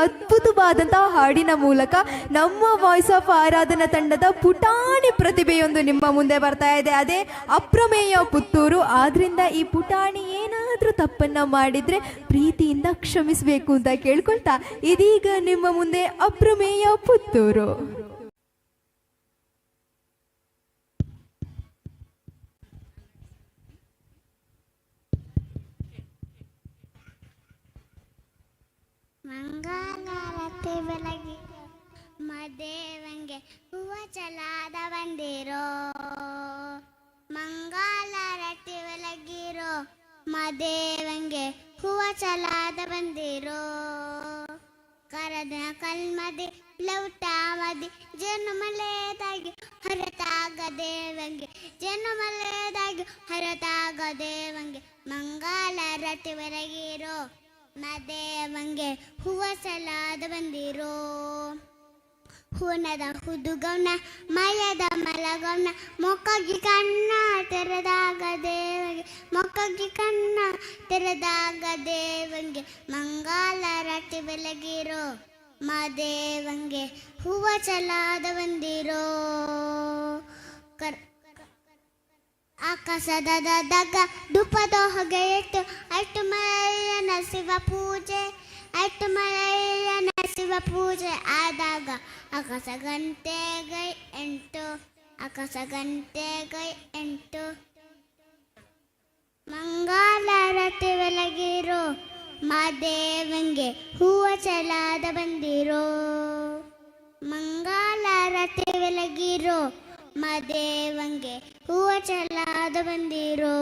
ಅದ್ಭುತವಾದಂತಹ ಹಾಡಿನ ಮೂಲಕ ನಮ್ಮ ವಾಯ್ಸ್ ಆಫ್ ಆರಾಧನಾ ತಂಡದ ಪುಟಾಣಿ ಪ್ರತಿಭೆಯೊಂದು ನಿಮ್ಮ ಮುಂದೆ ಬರ್ತಾ ಇದೆ. ಅದೇ ಅಪ್ರಮೇಯ ಪುತ್ತೂರು. ಆದ್ರಿಂದ ಈ ಪುಟಾಣಿ ಏನಾದರೂ ತಪ್ಪನ್ನ ಮಾಡಿದ್ರೆ ಪ್ರೀತಿಯಿಂದ ಕ್ಷಮಿಸಬೇಕು ಅಂತ ಕೇಳ್ಕೊಳ್ತಾ ಇದೀಗ ನಿಮ್ಮ ಮುಂದೆ ಅಪ್ರಮೇಯ ಪುತ್ತೂರು. ಮಂಗಳಾರತಿ ಬೆಳಗಿ ಮದೇವಂಗೆ ಹೂವ ಚಲಾದ ಬಂದಿರೋ. ಮಂಗಳಾರತಿ ಬೆಳಗಿರೋ ಮದೇವಂಗೆ ಹೂವ ಚಲಾದ ಬಂದಿರೋ. ಕರದ ಕಲ್ಮದಿ, ಲೌಟ ಮದಿ ಜನ್ಮಲೇದಾಗಿ ಹೊರತಾಗ ದೇವಂಗೆ. ಜನ್ಮಲೇದಾಗಿ ಹೊರತಾಗ ದೇವಂಗೆ. ರಟ್ಟಿ ಬೆಳಗಿರೋ ಮದೇವಂಗೆ ಹೂವ ಸಲಾದ ಬಂದಿರೋ. ಹೂನದ ಹುದುಗೌನ ಮಯದ ಮಲಗೌನ ಮೊಕ್ಕಗಿ ಕಣ್ಣ ತೆರೆದಾಗ ದೇವಂಗೆ ಮೊಕ್ಕಗಿ ಕಣ್ಣ ತೆರೆದಾಗ ದೇವಂಗೆ ಮಂಗಾಲ ರಟ್ಟಿ ಬೆಳಗಿರೋ ಮದೇವಂಗೆ ಹೂವ ಚಲಾದ ಬಂದಿರೋ. ಆಕಾಶದ ದಗ ಧೂಪದ ಹೊಗೆಯಿಟ್ಟು ಅಷ್ಟು ಮಳೆಯನ ಶಿವ ಪೂಜೆ ಅಟ್ಟು ಮಳೆಯನ ಶಿವ ಪೂಜೆ ಆದಾಗ ಅಕಸ ಗಂಟೆ ಗೈ ಎಂಟು. ಅಕಸ ಗಂಟೆ ಗೈ ಎಂಟು ಮಂಗಳಾರತಿ ಬೆಳಗಿರೋ ಮಾದೇವಂಗೆ ಹೂವ ಚಲಾದ ಬಂದಿರೋ. ಮಂಗಳಾರತಿ ಬೆಳಗಿರೋ ಮದೇವಂಗೆ ಹೂವ ಚೆಲ್ಲಾದ ಬಂದಿರೋ